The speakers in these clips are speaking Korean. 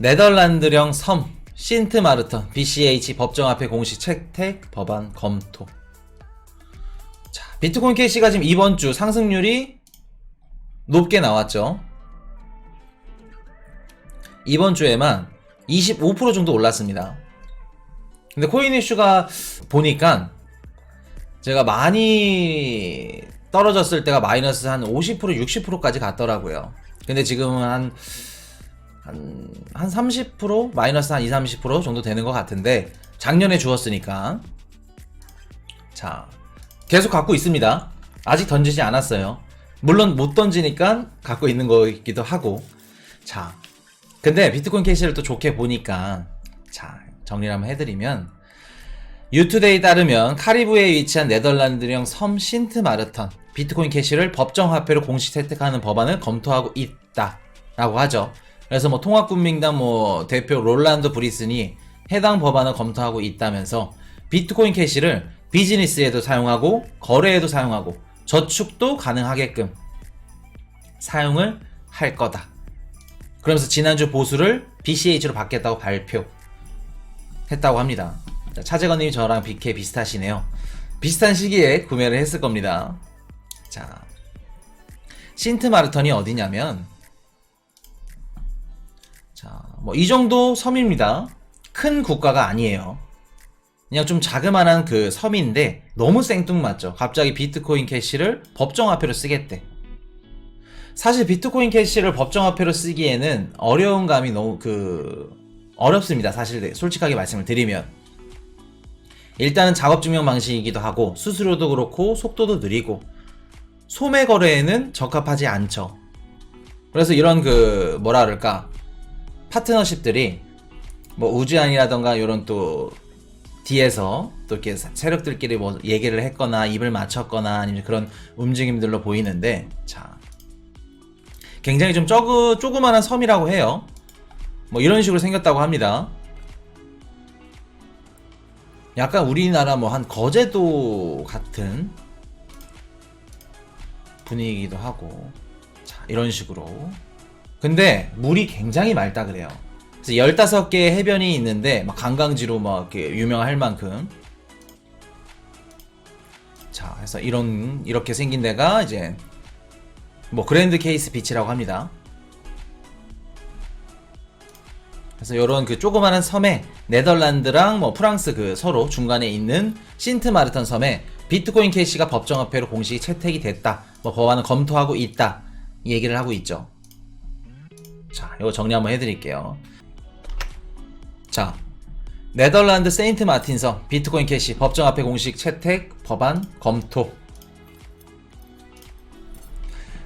네덜란드령 섬 신트 마르턴 BCH 법정 앞에 공식 채택 법안 검토. 자, 비트코인 캐시가 지금 이번 주 상승률이 높게 나왔죠. 이번 주에만 25% 정도 올랐습니다. 근데 코인 이슈가 보니까 제가 많이 떨어졌을 때가 마이너스 한 50% 60%까지 갔더라고요. 근데 지금은 한 한, 한 30%? 마이너스 한 2, 30% 정도 되는 것 같은데, 작년에 주었으니까. 자, 계속 갖고 있습니다. 아직 던지지 않았어요. 물론 못 던지니까 갖고 있는 거이기도 하고. 자, 근데 비트코인 캐시를 또 좋게 보니까, 자, 정리를 한번 해드리면, 유투데이 따르면 카리브해에 위치한 네덜란드령 섬 신트 마르턴 비트코인 캐시를 법정 화폐로 공식 채택하는 법안을 검토하고 있다 라고 하죠. 그래서 뭐 통합국민당 뭐 대표 롤란드 브리슨이 해당 법안을 검토하고 있다면서 비트코인 캐시를 비즈니스에도 사용하고 거래에도 사용하고 저축도 가능하게끔 사용을 할 거다. 그러면서 지난주 보수를 BCH로 받겠다고 발표했다고 합니다. 자, 차재건님이 저랑 BK 비슷하시네요. 비슷한 시기에 구매를 했을 겁니다. 자, 신트 마르턴이 어디냐면 자, 뭐 이 정도 섬입니다. 큰 국가가 아니에요. 그냥 좀 자그마한 그 섬인데 너무 생뚱맞죠. 갑자기 비트코인 캐시를 법정화폐로 쓰겠대. 사실 비트코인 캐시를 법정화폐로 쓰기에는 어려운 감이 너무 그 어렵습니다. 사실 솔직하게 말씀을 드리면 일단은 작업 증명 방식이기도 하고 수수료도 그렇고 속도도 느리고 소매 거래에는 적합하지 않죠. 그래서 이런 그 뭐라 그럴까 파트너십들이 뭐 우주안이라던가 이런 또 뒤에서 또 이렇게 세력들끼리 뭐 얘기를 했거나 입을 맞췄거나 아니면 그런 움직임들로 보이는데 자 굉장히 좀 쪼그 조그만한 섬이라고 해요. 뭐 이런 식으로 생겼다고 합니다. 약간 우리나라 뭐 한 거제도 같은 분위기기도 하고 자 이런 식으로 근데 물이 굉장히 맑다 그래요 그래서 15개의 해변이 있는데 막 관광지로 막 유명할 만큼 자 그래서 이런 이렇게 생긴 데가 이제 뭐 그랜드 케이스 비치라고 합니다 그래서 이런 그 조그마한 섬에 네덜란드랑 뭐 프랑스 그 서로 중간에 있는 신트 마르턴 섬에 비트코인 캐시가 법정화폐로 공식 채택이 됐다. 뭐 법안을 검토하고 있다. 이 얘기를 하고 있죠. 자, 이거 정리 한번 해드릴게요. 자, 네덜란드 세인트 마틴 섬 비트코인 캐시 법정화폐 공식 채택 법안 검토.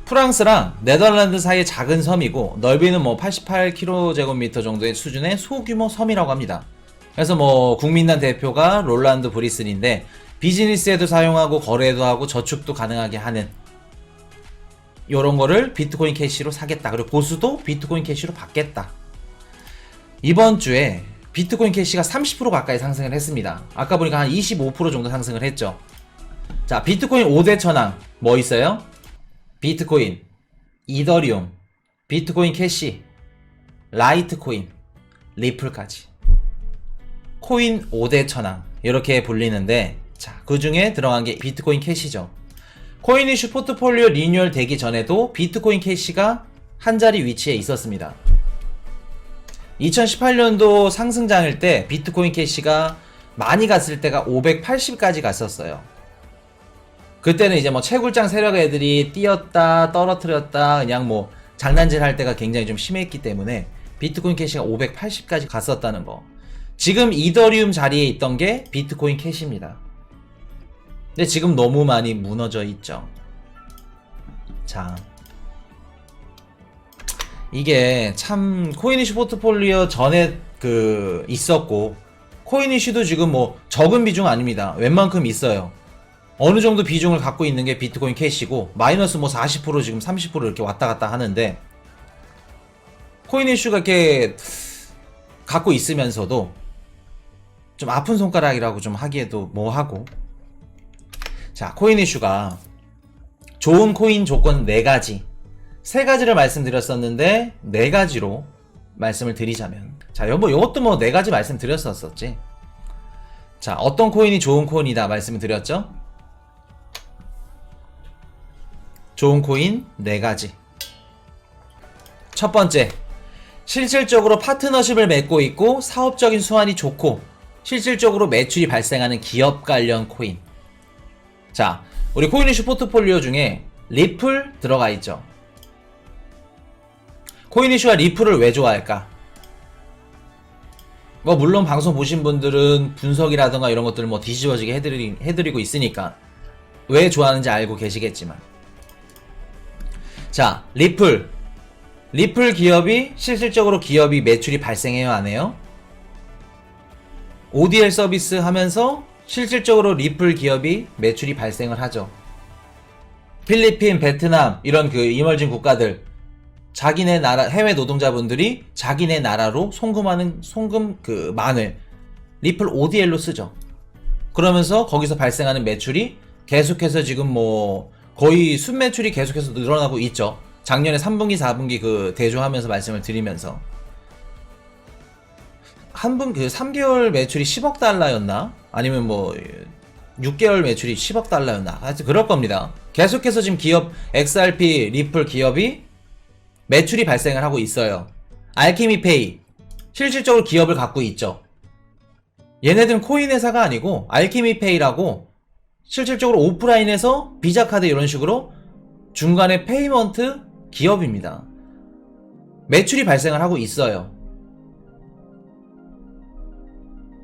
프랑스랑 네덜란드 사이의 작은 섬이고 넓이는 뭐 88km 정도의 수준의 소규모 섬이라고 합니다. 그래서 뭐 국민당 대표가 롤란드 브리슨인데 비즈니스에도 사용하고 거래도 하고 저축도 가능하게 하는 요런 거를 비트코인 캐시로 사겠다. 그리고 보수도 비트코인 캐시로 받겠다. 이번 주에 비트코인 캐시가 30% 가까이 상승을 했습니다. 아까 보니까 한 25% 정도 상승을 했죠. 자, 비트코인 5대 천왕 뭐 있어요? 비트코인, 이더리움, 비트코인 캐시, 라이트코인, 리플까지. 코인 5대 천왕 이렇게 불리는데 자, 그 중에 들어간 게 비트코인 캐시죠. 코인 이슈 포트폴리오 리뉴얼 되기 전에도 비트코인 캐시가 한 자리 위치에 있었습니다. 2018년도 상승장일 때 비트코인 캐시가 많이 갔을 때가 580까지 갔었어요. 그때는 이제 뭐 채굴장 세력 애들이 뛰었다 떨어뜨렸다 그냥 뭐 장난질 할 때가 굉장히 좀 심했기 때문에 비트코인 캐시가 580까지 갔었다는 거. 지금 이더리움 자리에 있던 게 비트코인 캐시입니다. 근데 지금 너무 많이 무너져 있죠. 자. 이게 참 코인이슈 포트폴리오 전에 그 있었고 코인이슈도 지금 뭐 적은 비중 아닙니다. 웬만큼 있어요. 어느 정도 비중을 갖고 있는 게 비트코인 캐시고 마이너스 뭐 40% 지금 30% 이렇게 왔다 갔다 하는데 코인 이슈가 이렇게 갖고 있으면서도 좀 아픈 손가락이라고 좀 하기에도 뭐하고 자 코인 이슈가 좋은 코인 조건 4가지 세 가지를 말씀드렸었는데 네 가지로 말씀을 드리자면 자, 여보 이것도 뭐네 가지 말씀드렸었었지. 자, 어떤 코인이 좋은 코인이다 말씀을 드렸죠? 좋은 코인 네 가지. 첫 번째, 실질적으로 파트너십을 맺고 있고 사업적인 수완이 좋고 실질적으로 매출이 발생하는 기업 관련 코인. 자, 우리 코인이슈 포트폴리오 중에 리플 들어가 있죠. 코인이슈가 리플을 왜 좋아할까? 뭐 물론 방송 보신 분들은 분석이라든가 이런 것들을 뭐 뒤집어지게 해드리, 해드리고 있으니까 왜 좋아하는지 알고 계시겠지만 자 리플 리플 기업이 실질적으로 기업이 매출이 발생해요 안 해요? ODL 서비스 하면서 실질적으로 리플 기업이 매출이 발생을 하죠. 필리핀, 베트남 이런 그 이멀진 국가들 자기네 나라 해외 노동자분들이 자기네 나라로 송금하는 송금 그 만을 리플 ODL로 쓰죠. 그러면서 거기서 발생하는 매출이 계속해서 지금 뭐 거의 순매출이 계속해서 늘어나고 있죠. 작년에 3분기, 4분기 그 대조하면서 말씀을 드리면서 한 분 그 3개월 매출이 10억 달러였나? 아니면 뭐 6개월 매출이 10억 달러였나? 하여튼 그럴 겁니다. 계속해서 지금 기업 XRP 리플 기업이 매출이 발생을 하고 있어요. 알케미페이 실질적으로 기업을 갖고 있죠. 얘네들은 코인 회사가 아니고 알케미페이라고 실질적으로 오프라인에서 비자 카드 이런 식으로 중간에 페이먼트 기업입니다. 매출이 발생을 하고 있어요.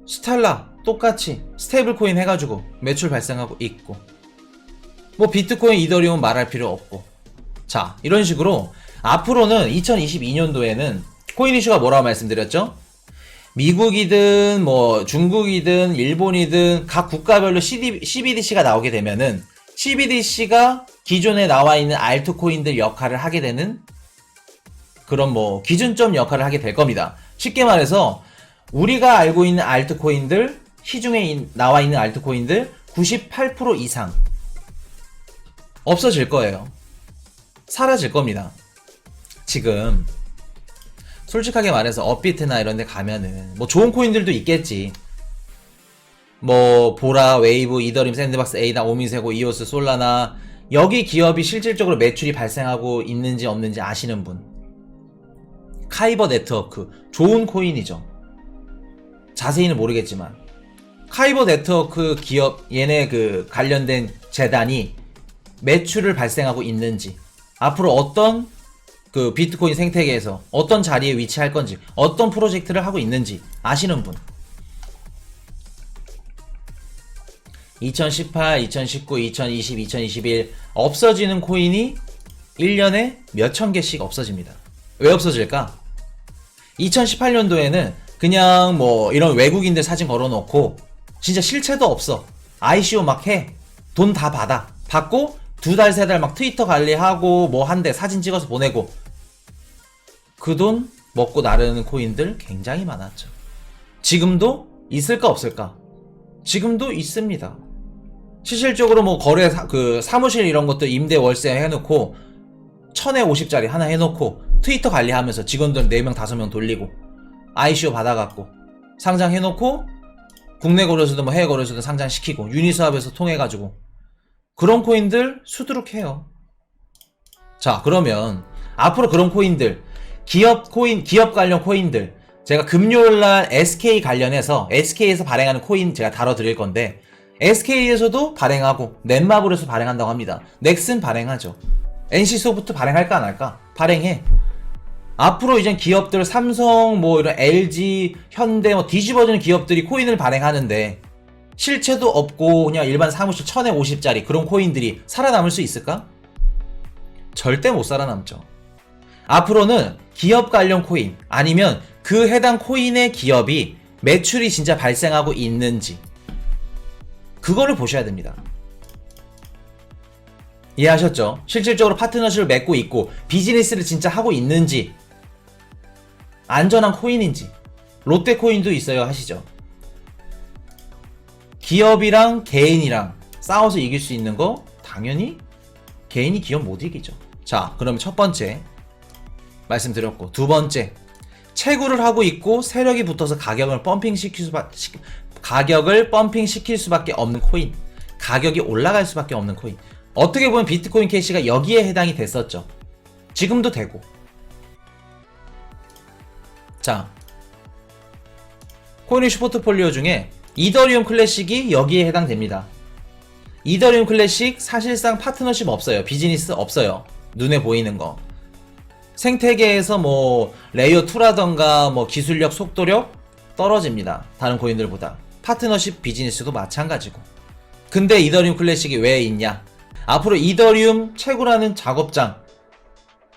스텔라 똑같이 스테이블 코인 해가지고 매출 발생하고 있고 뭐 비트코인 이더리움 말할 필요 없고 자 이런 식으로 앞으로는 2022년도에는 코인 이슈가 뭐라고 말씀드렸죠? 미국이든 뭐 중국이든 일본이든 각 국가별로 CD, CBDC가 나오게 되면은 CBDC가 기존에 나와 있는 알트코인들 역할을 하게 되는 그런 뭐 기준점 역할을 하게 될 겁니다. 쉽게 말해서 우리가 알고 있는 알트코인들 시중에 인- 나와 있는 알트코인들 98% 이상 없어질 거예요. 사라질 겁니다. 지금 솔직하게 말해서 업비트나 이런 데 가면은 뭐 좋은 코인들도 있겠지. 뭐 보라, 웨이브, 이더림, 샌드박스, 에이다, 오미세고, 이오스, 솔라나 여기 기업이 실질적으로 매출이 발생하고 있는지 없는지 아시는 분. 카이버 네트워크 좋은 코인이죠. 자세히는 모르겠지만 카이버 네트워크 기업 얘네 그 관련된 재단이 매출을 발생하고 있는지 앞으로 어떤 그 비트코인 생태계에서 어떤 자리에 위치할 건지 어떤 프로젝트를 하고 있는지 아시는 분 2018, 2019, 2020, 2021 없어지는 코인이 1년에 몇천 개씩 없어집니다. 왜 없어질까? 2018년도에는 그냥 뭐 이런 외국인들 사진 걸어놓고 진짜 실체도 없어. ICO 막 해. 돈 다 받아. 받고 두 달, 세 달 막 트위터 관리하고 뭐한대 사진 찍어서 보내고 그 돈 먹고 나르는 코인들 굉장히 많았죠. 지금도 있을까 없을까? 지금도 있습니다. 실질적으로 뭐 거래 사, 그 사무실 이런 것들 임대 월세 해놓고 천에 50짜리 하나 해놓고 트위터 관리하면서 직원들 4명 5명 돌리고 ICO 받아갖고 상장해놓고 국내 거래소든 뭐 해외 거래소든 상장시키고 유니스왑에서 통해가지고 그런 코인들 수두룩해요. 자 그러면 앞으로 그런 코인들 기업 코인 기업 관련 코인들 제가 금요일날 SK 관련해서 SK에서 발행하는 코인 제가 다뤄드릴 건데 SK에서도 발행하고 넷마블에서 발행한다고 합니다. 넥슨 발행하죠. NC소프트 발행할까 안 할까? 발행해. 앞으로 이제 기업들 삼성 뭐 이런 LG 현대 뭐 뒤집어지는 기업들이 코인을 발행하는데 실체도 없고 그냥 일반 사무실 천에 50짜리 그런 코인들이 살아남을 수 있을까? 절대 못 살아남죠. 앞으로는 기업 관련 코인 아니면 그 해당 코인의 기업이 매출이 진짜 발생하고 있는지 그거를 보셔야 됩니다. 이해하셨죠? 실질적으로 파트너십을 맺고 있고 비즈니스를 진짜 하고 있는지 안전한 코인인지 롯데 코인도 있어요 하시죠? 기업이랑 개인이랑 싸워서 이길 수 있는 거 당연히 개인이 기업 못 이기죠. 자, 그럼 첫 번째 말씀드렸고 두 번째 채굴을 하고 있고 세력이 붙어서 가격을 펌핑 시킬 수밖 시- 가격을 펌핑 시킬 수밖에 없는 코인. 가격이 올라갈 수밖에 없는 코인. 어떻게 보면 비트코인 캐시가 여기에 해당이 됐었죠. 지금도 되고. 자, 코인이슈 포트폴리오 중에 이더리움 클래식이 여기에 해당됩니다. 이더리움 클래식 사실상 파트너십 없어요. 비즈니스 없어요. 눈에 보이는 거. 생태계에서 뭐 레이어 2라던가 뭐 기술력, 속도력 떨어집니다. 다른 코인들보다. 파트너십 비즈니스도 마찬가지고. 근데 이더리움 클래식이 왜 있냐? 앞으로 이더리움 채굴하는 작업장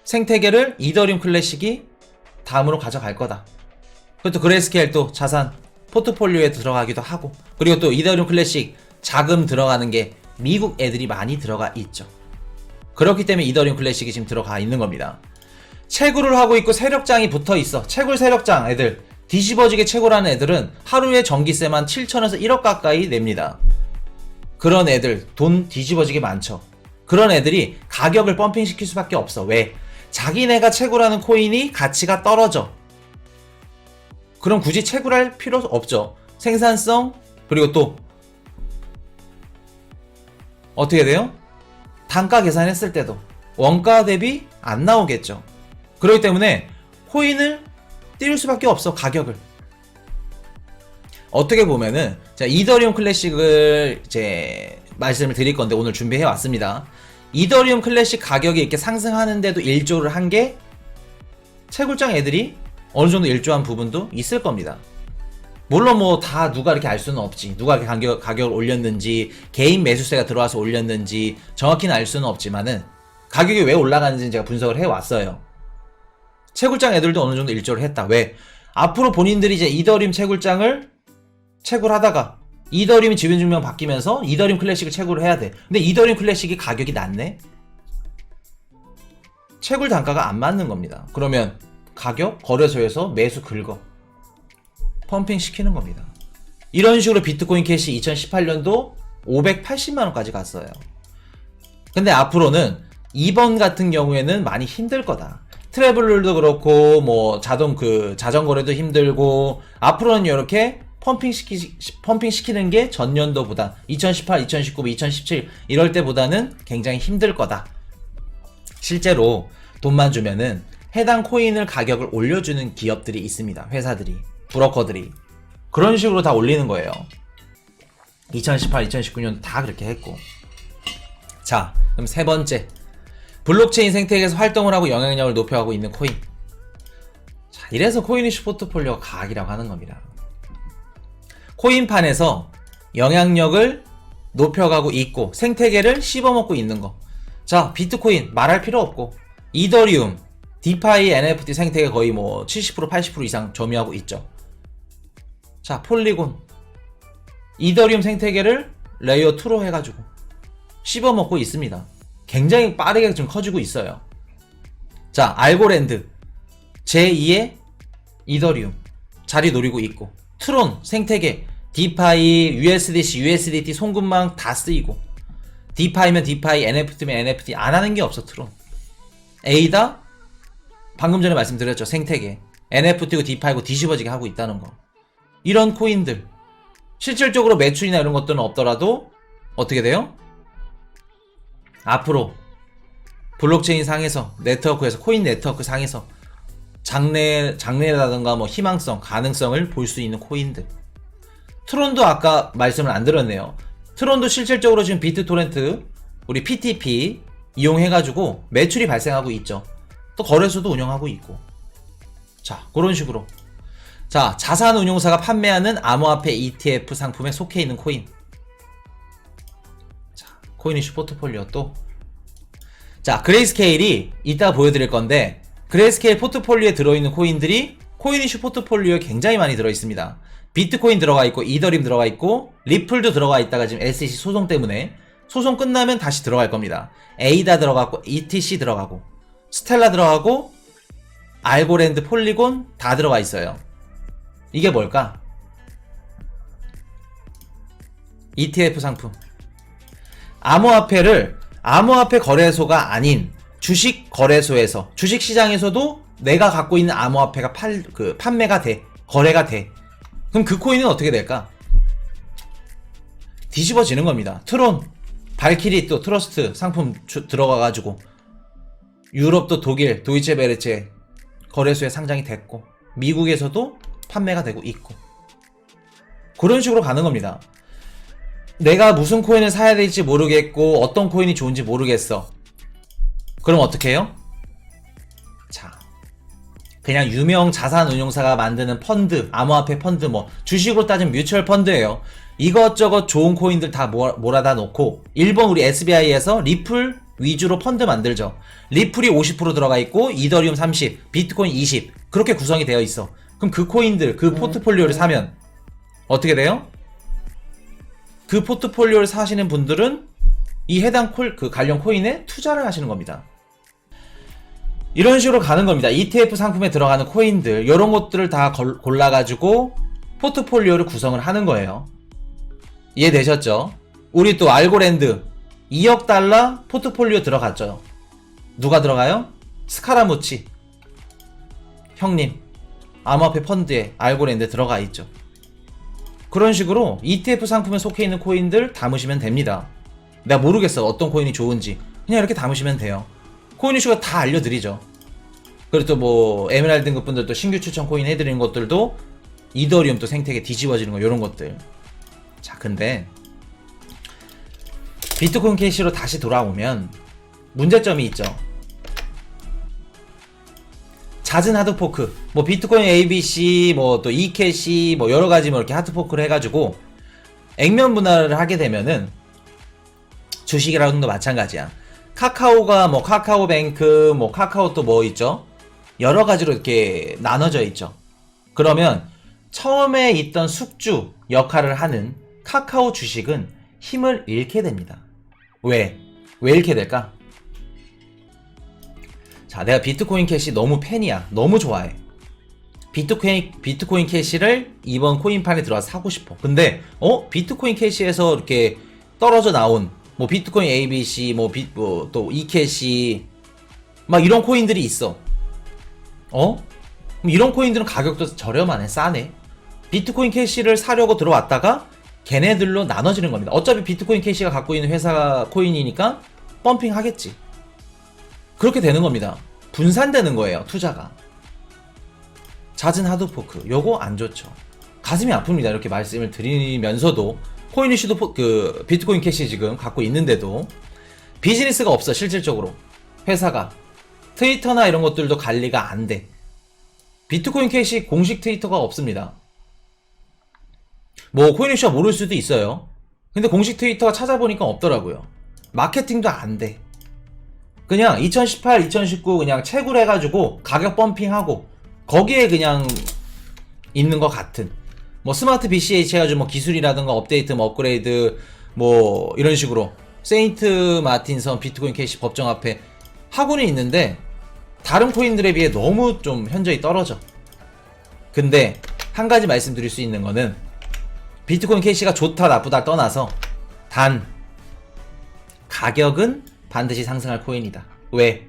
생태계를 이더리움 클래식이 다음으로 가져갈 거다. 그리고 또 그레이스케일도 자산 포트폴리오에 들어가기도 하고 그리고 또 이더리움 클래식 자금 들어가는 게 미국 애들이 많이 들어가 있죠. 그렇기 때문에 이더리움 클래식이 지금 들어가 있는 겁니다. 채굴을 하고 있고 세력장이 붙어 있어. 채굴 세력장 애들 뒤집어지게 채굴하는 애들은 하루에 전기세만 7천에서 1억 가까이 냅니다. 그런 애들 돈 뒤집어지게 많죠. 그런 애들이 가격을 펌핑 시킬 수밖에 없어. 왜? 자기네가 채굴하는 코인이 가치가 떨어져. 그럼 굳이 채굴할 필요 없죠. 생산성 그리고 또 어떻게 돼요? 단가 계산했을 때도 원가 대비 안 나오겠죠. 그렇기 때문에 코인을 띄울 수밖에 없어 가격을. 어떻게 보면은 자 이더리움 클래식을 이제 말씀을 드릴 건데 오늘 준비해 왔습니다. 이더리움 클래식 가격이 이렇게 상승하는데도 일조를 한 게 채굴장 애들이 어느 정도 일조한 부분도 있을 겁니다. 물론 뭐 다 누가 이렇게 알 수는 없지. 누가 이렇게 가격, 가격을 올렸는지, 개인 매수세가 들어와서 올렸는지 정확히는 알 수는 없지만은 가격이 왜 올라가는지는 제가 분석을 해 왔어요. 채굴장 애들도 어느 정도 일조를 했다. 왜? 앞으로 본인들이 이제 이더리움 채굴장을 채굴하다가 이더리움 지분증명 바뀌면서 이더리움 클래식을 채굴을 해야 돼. 근데 이더리움 클래식이 가격이 낮네? 채굴 단가가 안 맞는 겁니다. 그러면 가격 거래소에서 매수 긁어 펌핑 시키는 겁니다. 이런 식으로 비트코인 캐시 2018년도 580만 원까지 갔어요. 근데 앞으로는 이번 같은 경우에는 많이 힘들 거다. 트래블러도 그렇고 뭐 자동 그 자전거래도 힘들고 앞으로는 이렇게 펌핑 시키 펌핑 시키는 게 전년도보다 2018, 2019, 2017 이럴 때보다는 굉장히 힘들 거다. 실제로 돈만 주면은 해당 코인을 가격을 올려주는 기업들이 있습니다. 회사들이, 브로커들이. 그런 식으로 다 올리는 거예요. 2018, 2019년 다 그렇게 했고. 자, 그럼 세 번째. 블록체인 생태계에서 활동을 하고 영향력을 높여가고 있는 코인. 자, 이래서 코인이슈 포트폴리오가 가학이라고 하는 겁니다. 코인판에서 영향력을 높여가고 있고 생태계를 씹어먹고 있는 거. 자, 비트코인 말할 필요 없고 이더리움, 디파이, NFT 생태계 거의 뭐 70% 80% 이상 점유하고 있죠. 자, 폴리곤. 이더리움 생태계를 레이어 2로 해가지고 씹어먹고 있습니다. 굉장히 빠르게 지금 커지고 있어요. 자, 알고랜드. 제2의 이더리움. 자리 노리고 있고. 트론, 생태계, 디파이, USDC, USDT, 송금망 다 쓰이고. 디파이면 디파이, NFT면 NFT 안 하는 게 없어, 트론. 에이다? 방금 전에 말씀드렸죠. 생태계. NFT고 디파이고 뒤집어지게 하고 있다는 거. 이런 코인들. 실질적으로 매출이나 이런 것들은 없더라도 어떻게 돼요? 앞으로 블록체인 상에서 네트워크에서 코인 네트워크 상에서 장래 장래라든가 뭐 희망성, 가능성을 볼 수 있는 코인들. 트론도 아까 말씀을 안 드렸네요. 트론도 실질적으로 지금 비트 토렌트 우리 PTP 이용해가지고 매출이 발생하고 있죠. 또 거래소도 운영하고 있고. 자, 그런 식으로. 자, 자산 운용사가 판매하는 암호화폐 ETF 상품에 속해 있는 코인. 자, 코인 이슈 포트폴리오 또. 자, 그레이스케일이 이따 보여드릴 건데, 그레이스케일 포트폴리오에 들어있는 코인들이 코인 이슈 포트폴리오에 굉장히 많이 들어 있습니다. 비트코인 들어가 있고, 이더림 들어가 있고, 리플도 들어가 있다가 지금 SEC 소송 때문에 소송 끝나면 다시 들어갈 겁니다. 에이다 들어가고, ETC 들어가고, 스텔라 들어가고, 알고랜드, 폴리곤 다 들어가 있어요. 이게 뭘까? ETF 상품. 암호화폐를 암호화폐 거래소가 아닌 주식 거래소에서 주식 시장에서도 내가 갖고 있는 암호화폐가 팔, 그, 판매가 돼. 거래가 돼. 그럼 그 코인은 어떻게 될까? 뒤집어지는 겁니다. 트론, 발키리 또 트러스트 상품 주- 들어가가지고 유럽도 독일, 도이체 베르체 거래소에 상장이 됐고 미국에서도 판매가 되고 있고 그런 식으로 가는 겁니다. 내가 무슨 코인을 사야 될지 모르겠고 어떤 코인이 좋은지 모르겠어. 그럼 어떻게 해요? 자, 그냥 유명 자산 운용사가 만드는 펀드, 암호화폐 펀드, 뭐 주식으로 따지면 뮤추얼 펀드예요. 이것저것 좋은 코인들 다 몰아다 놓고 일본 우리 SBI에서 리플 위주로 펀드 만들죠. 리플이 50% 들어가 있고 이더리움 30, 비트코인 20 그렇게 구성이 되어 있어. 그럼 그 코인들, 그 포트폴리오를 사면 어떻게 돼요? 그 포트폴리오를 사시는 분들은 이 해당 콜, 그 관련 코인에 투자를 하시는 겁니다. 이런 식으로 가는 겁니다. ETF 상품에 들어가는 코인들, 이런 것들을 다 걸- 골라가지고 포트폴리오를 구성을 하는 거예요. 이해되셨죠? 우리 또 알고랜드 2억 달러 포트폴리오 들어갔죠. 누가 들어가요? 스카라무치. 형님, 암호화폐 펀드에 알고랜드 들어가 있죠. 그런 식으로 ETF 상품에 속해 있는 코인들 담으시면 됩니다. 내가 모르겠어. 어떤 코인이 좋은지. 그냥 이렇게 담으시면 돼요. 코인 이슈가 다 알려드리죠. 그리고 또 뭐, 에메랄드 등급 분들 또 신규 추천 코인 해드리는 것들도 이더리움 또 생태계 뒤집어지는 거, 이런 것들. 자, 근데, 비트코인 캐시로 다시 돌아오면, 문제점이 있죠. 잦은 하드포크, 뭐 비트코인 ABC, 뭐 또 e캐시, 뭐 여러 가지 뭐 이렇게 하드포크를 해가지고 액면 분할을 하게 되면은 주식이랑도 마찬가지야. 카카오가 뭐 카카오뱅크, 뭐 카카오 또 뭐 있죠? 여러 가지로 이렇게 나눠져 있죠. 그러면 처음에 있던 숙주 역할을 하는 카카오 주식은 힘을 잃게 됩니다. 왜? 왜 잃게 될까? 자, 내가 비트코인 캐시 너무 팬이야. 너무 좋아해. 비트코인, 비트코인 캐시를 이번 코인판에 들어와서 사고 싶어. 근데, 어? 비트코인 캐시에서 이렇게 떨어져 나온, 뭐, 비트코인 ABC, 뭐, 비, 뭐, 또, e캐시, 막 이런 코인들이 있어. 어? 이런 코인들은 가격도 저렴하네. 싸네. 비트코인 캐시를 사려고 들어왔다가, 걔네들로 나눠지는 겁니다. 어차피 비트코인 캐시가 갖고 있는 회사 코인이니까, 펌핑 하겠지. 그렇게 되는 겁니다. 분산되는 거예요, 투자가. 잦은 하드포크. 요거 안 좋죠. 가슴이 아픕니다. 이렇게 말씀을 드리면서도 코인 이슈도 포- 그 비트코인 캐시 지금 갖고 있는데도 비즈니스가 없어 실질적으로 회사가 트위터나 이런 것들도 관리가 안 돼. 비트코인 캐시 공식 트위터가 없습니다. 뭐 코인 이슈가 모를 수도 있어요. 근데 공식 트위터가 찾아보니까 없더라고요. 마케팅도 안 돼. 그냥 2018, 2019 그냥 채굴 해가지고 가격 펌핑하고 거기에 그냥 있는 것 같은 뭐 스마트 BCH 해가지고 뭐 기술이라든가 업데이트, 뭐 업그레이드 뭐 이런 식으로 세인트 마틴선 비트코인 캐시 법정 앞에 하고는 있는데 다른 코인들에 비해 너무 좀 현저히 떨어져. 근데 한 가지 말씀드릴 수 있는 거는 비트코인 캐시가 좋다 나쁘다 떠나서 단 가격은 반드시 상승할 코인이다. 왜?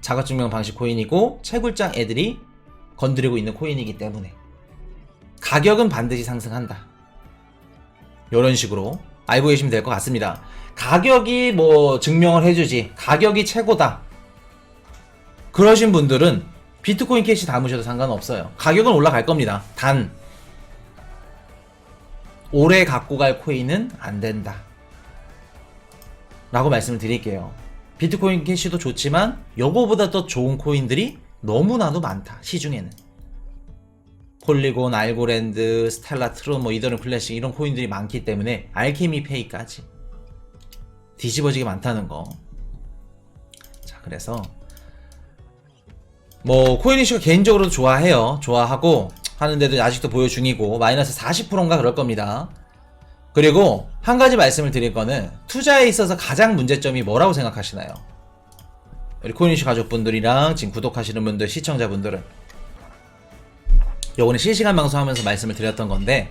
자가증명 방식 코인이고 채굴장 애들이 건드리고 있는 코인이기 때문에 가격은 반드시 상승한다. 이런 식으로 알고 계시면 될 것 같습니다. 가격이 뭐 증명을 해주지 가격이 최고다. 그러신 분들은 비트코인 캐시 담으셔도 상관없어요. 가격은 올라갈 겁니다. 단 오래 갖고 갈 코인은 안 된다. 라고 말씀을 드릴게요. 비트코인 캐시도 좋지만 요거보다 더 좋은 코인들이 너무나도 많다. 시중에는. 폴리곤, 알고랜드, 스텔라, 트론, 뭐 이더리움 클래식 이런 코인들이 많기 때문에 알케미 페이까지 뒤집어지게 많다는 거. 자, 그래서 뭐 코인 이슈가 개인적으로도 좋아해요. 좋아하고 하는데도 아직도 보유 중이고 마이너스 40%인가 그럴 겁니다. 그리고 한 가지 말씀을 드릴 거는 투자에 있어서 가장 문제점이 뭐라고 생각하시나요? 우리 코인이슈 가족분들이랑 지금 구독하시는 분들, 시청자분들은 요거는 실시간 방송하면서 말씀을 드렸던 건데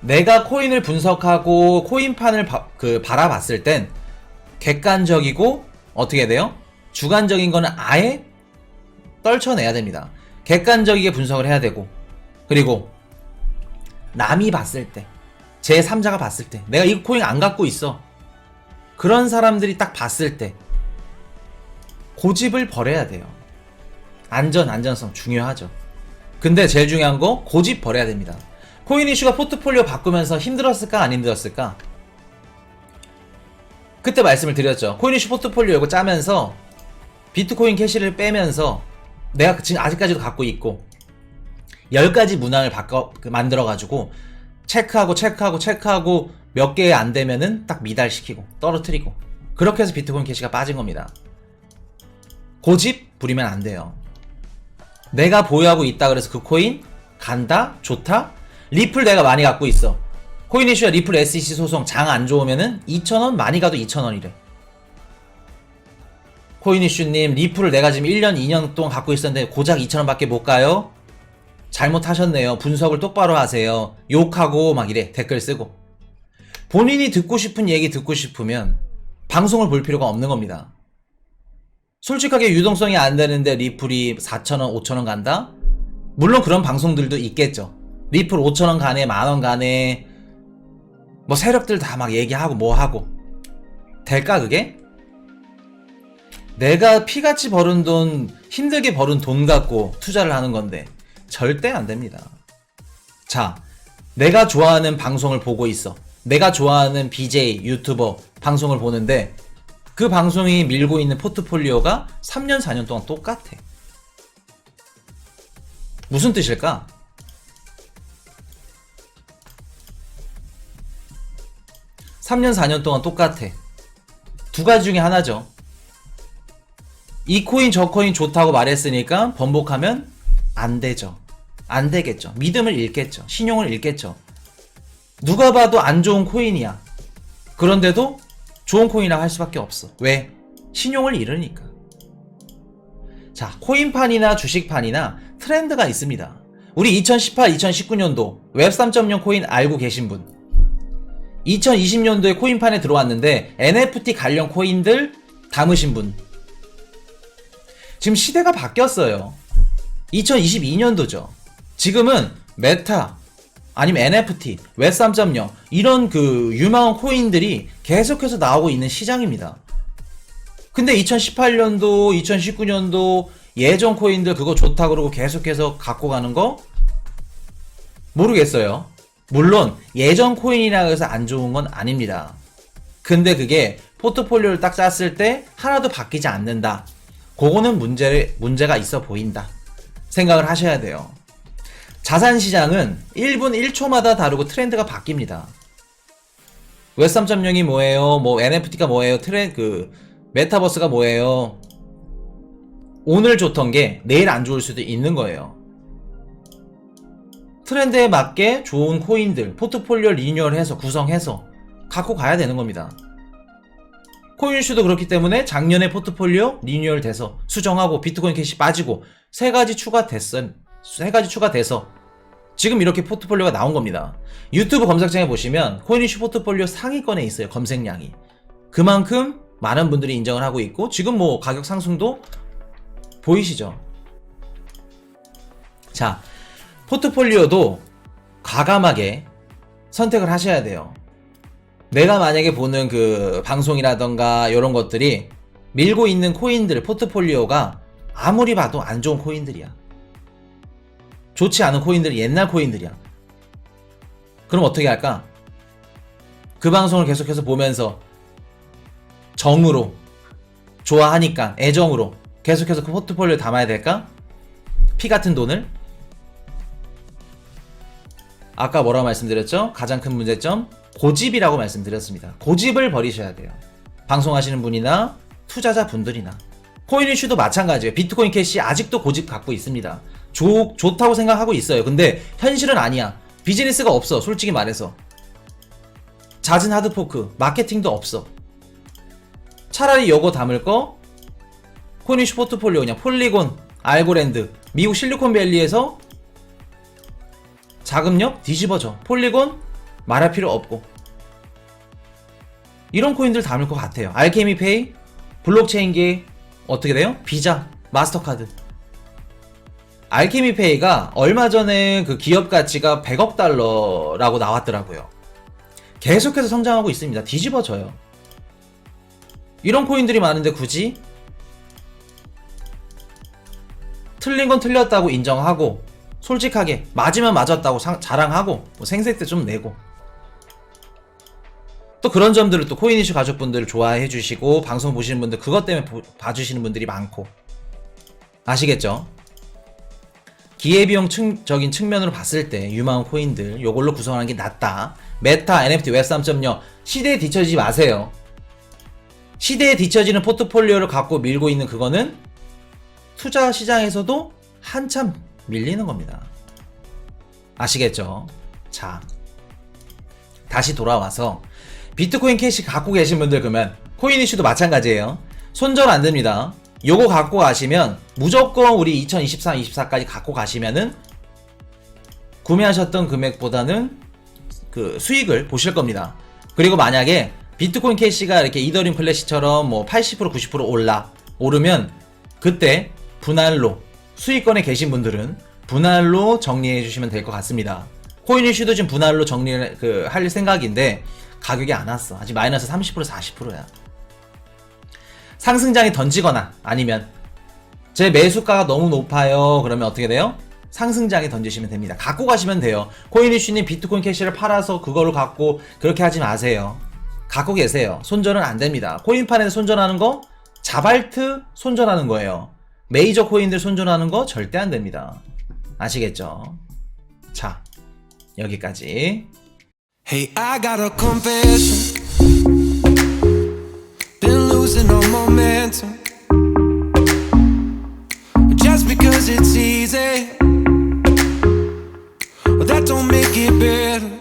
내가 코인을 분석하고 코인판을 바, 그 바라봤을 땐 객관적이고 어떻게 돼요? 주관적인 거는 아예 떨쳐내야 됩니다. 객관적이게 분석을 해야 되고 그리고 남이 봤을 때 제 3자가 봤을 때 내가 이 코인 안 갖고 있어 그런 사람들이 딱 봤을 때 고집을 버려야 돼요. 안전 안전성 중요하죠. 근데 제일 중요한 거 고집 버려야 됩니다. 코인 이슈가 포트폴리오 바꾸면서 힘들었을까 안 힘들었을까? 그때 말씀을 드렸죠. 코인 이슈 포트폴리오 이거 짜면서 비트코인 캐시를 빼면서 내가 지금 아직까지도 갖고 있고 10가지 문항을 바꿔 그 만들어 가지고 체크하고 체크하고 체크하고 몇 개 안 되면은 딱 미달시키고 떨어뜨리고 그렇게 해서 비트코인 캐시가 빠진 겁니다. 고집 부리면 안 돼요. 내가 보유하고 있다 그래서 그 코인 간다? 좋다? 리플 내가 많이 갖고 있어. 코인 이슈야 리플 SEC 소송 장 안 좋으면은 2,000원 많이 가도 2,000원이래. 코인 이슈님 리플을 내가 지금 1년 2년 동안 갖고 있었는데 고작 2,000원밖에 못 가요? 잘못하셨네요. 분석을 똑바로 하세요. 욕하고 막 이래. 댓글 쓰고. 본인이 듣고 싶은 얘기 듣고 싶으면 방송을 볼 필요가 없는 겁니다 솔직하게 유동성이 안 되는데 리플이 4,000원, 5,000원 간다? 물론 그런 방송들도 있겠죠. 리플 5,000원 가네, 만원 가네, 뭐 세력들 다 막 얘기하고 뭐 하고. 될까, 그게? 내가 피같이 벌은 돈, 힘들게 벌은 돈 갖고 투자를 하는 건데, 절대 안 됩니다. 자, 내가 좋아하는 방송을 보고 있어. 내가 좋아하는 BJ, 유튜버 방송을 보는데, 그 방송이 밀고 있는 포트폴리오가 3년, 4년 동안 똑같아. 무슨 뜻일까? 삼년 4년 동안 똑같아. 두 가지 중에 하나죠. 이 코인 저 코인 좋다고 말했으니까 번복하면 안 되죠. 안 되겠죠. 믿음을 잃겠죠. 신용을 잃겠죠. 누가 봐도 안 좋은 코인이야. 그런데도 좋은 코인이라고 할 수밖에 없어. 왜? 신용을 잃으니까. 자, 코인판이나 주식판이나 트렌드가 있습니다. 우리 2018, 2019년도 웹 3.0 코인 알고 계신 분. 2020년도에 코인판에 들어왔는데 NFT 관련 코인들 담으신 분. 지금 시대가 바뀌었어요. 2022년도죠. 지금은 메타, 아니면 NFT, 웹 3.0 이런 그 유망한 코인들이 계속해서 나오고 있는 시장입니다. 근데 2018년도, 2019년도 예전 코인들 그거 좋다 그러고 계속해서 갖고 가는 거 모르겠어요. 물론 예전 코인이라 해서 안 좋은 건 아닙니다. 근데 그게 포트폴리오를 딱 짰을 때 하나도 바뀌지 않는다. 그거는 문제, 문제가 있어 보인다. 생각을 하셔야 돼요. 자산 시장은 1분 1초마다 다르고 트렌드가 바뀝니다. 웹 3.0이 뭐예요? 뭐 NFT가 뭐예요? 트렌 그 메타버스가 뭐예요? 오늘 좋던 게 내일 안 좋을 수도 있는 거예요. 트렌드에 맞게 좋은 코인들, 포트폴리오 리뉴얼해서 구성해서 갖고 가야 되는 겁니다. 코인슈도 그렇기 때문에 작년에 포트폴리오 리뉴얼 돼서 수정하고 비트코인 캐시 빠지고 세 가지 추가됐어. 세 가지 추가돼서 지금 이렇게 포트폴리오가 나온 겁니다. 유튜브 검색창에 보시면 코인이슈 포트폴리오 상위권에 있어요. 검색량이. 그만큼 많은 분들이 인정을 하고 있고 지금 뭐 가격 상승도 보이시죠? 자, 포트폴리오도 과감하게 선택을 하셔야 돼요. 내가 만약에 보는 그 방송이라던가 이런 것들이 밀고 있는 코인들 포트폴리오가 아무리 봐도 안 좋은 코인들이야. 좋지 않은 코인들이 옛날 코인들이야. 그럼 어떻게 할까? 그 방송을 계속해서 보면서 정으로 좋아하니까 애정으로 계속해서 그 포트폴리오에 담아야 될까? 피 같은 돈을? 아까 뭐라고 말씀드렸죠? 가장 큰 문제점 고집이라고 말씀드렸습니다. 고집을 버리셔야 돼요. 방송하시는 분이나 투자자 분들이나 코인 이슈도 마찬가지예요. 비트코인 캐시 아직도 고집 갖고 있습니다. 좋, 좋다고 생각하고 있어요. 근데 현실은 아니야. 비즈니스가 없어. 솔직히 말해서. 잦은 하드포크, 마케팅도 없어. 차라리 요거 담을 거 코인 이슈 포트폴리오 그냥 폴리곤, 알고랜드, 미국 실리콘밸리에서 자금력 뒤집어져. 폴리곤 말할 필요 없고. 이런 코인들 담을 것 같아요. 알케미페이, 블록체인계 어떻게 돼요? 비자, 마스터카드. 알케미페이가 얼마 전에 그 기업 가치가 100억 달러라고 나왔더라고요. 계속해서 성장하고 있습니다. 뒤집어져요. 이런 코인들이 많은데 굳이 틀린 건 틀렸다고 인정하고 솔직하게 맞으면 맞았다고 상- 자랑하고 뭐 생색 때좀 내고 또 그런 점들을 또 코인 이슈 가족분들 좋아해 주시고 방송 보시는 분들 그것 때문에 보- 봐주시는 분들이 많고 아시겠죠? 기회비용적인 측면으로 봤을 때 유망한 코인들 요걸로 구성하는 게 낫다. 메타, NFT, 웹 3.0 시대에 뒤처지지 마세요. 시대에 뒤처지는 포트폴리오를 갖고 밀고 있는 그거는 투자 시장에서도 한참 밀리는 겁니다. 아시겠죠? 자, 다시 돌아와서 비트코인 캐시 갖고 계신 분들 그러면 코인 이슈도 마찬가지예요. 손절 안 됩니다. 요거 갖고 가시면 무조건 우리 2023, 24까지 갖고 가시면은 구매하셨던 금액보다는 그 수익을 보실 겁니다. 그리고 만약에 비트코인 캐시가 이렇게 이더리움 플래시처럼 뭐 80% 90% 올라 오르면 그때 분할로 수익권에 계신 분들은 분할로 정리해 주시면 될 것 같습니다. 코인 이슈도 지금 분할로 정리를 그, 할 생각인데 가격이 안 왔어. 아직 마이너스 30% 40%야. 상승장에 던지거나 아니면 제 매수가가 너무 높아요. 그러면 어떻게 돼요? 상승장에 던지시면 됩니다. 갖고 가시면 돼요. 코인 이슈님 비트코인 캐시를 팔아서 그거를 갖고 그렇게 하지 마세요. 갖고 계세요. 손절은 안 됩니다. 코인판에서 손절하는 거 자발트 손절하는 거예요. 메이저 코인들 손절하는 거 절대 안 됩니다. 아시겠죠? 자, 여기까지. Hey, losing all momentum just because it's easy. Well, that don't make it better.